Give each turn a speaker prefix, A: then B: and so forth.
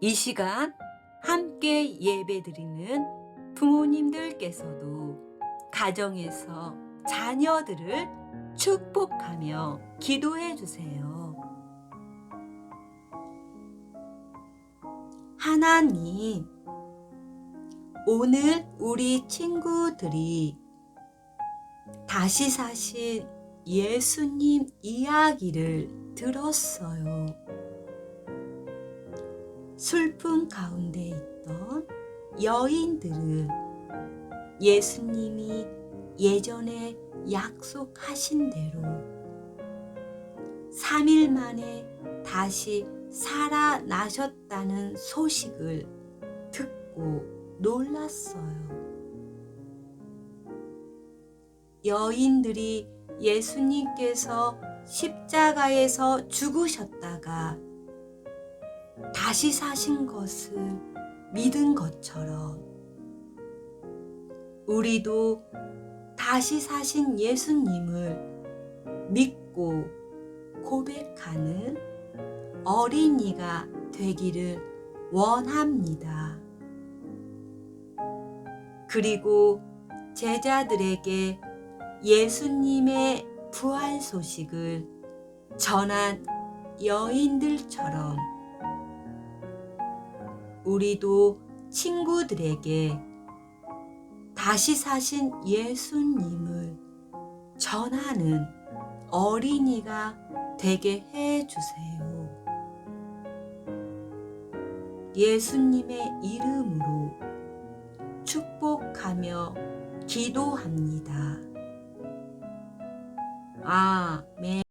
A: 이 시간 함께 예배드리는 부모님들께서도 가정에서 자녀들을 축복하며 기도해 주세요. 하나님, 오늘 우리 친구들이 다시 사신 예수님 이야기를 들었어요. 슬픔 가운데 있던 여인들은 예수님이 예전에 약속하신 대로 3일 만에 다시 살아나셨다는 소식을 듣고 놀랐어요. 여인들이 예수님께서 십자가에서 죽으셨다가 다시 사신 것을 믿은 것처럼 우리도 다시 사신 예수님을 믿고 고백하는 어린이가 되기를 원합니다. 그리고 제자들에게 예수님의 부활 소식을 전한 여인들처럼 우리도 친구들에게 다시 사신 예수님을 전하는 어린이가 되게 해 주세요. 예수님의 이름으로 축복하며 기도합니다. 아멘.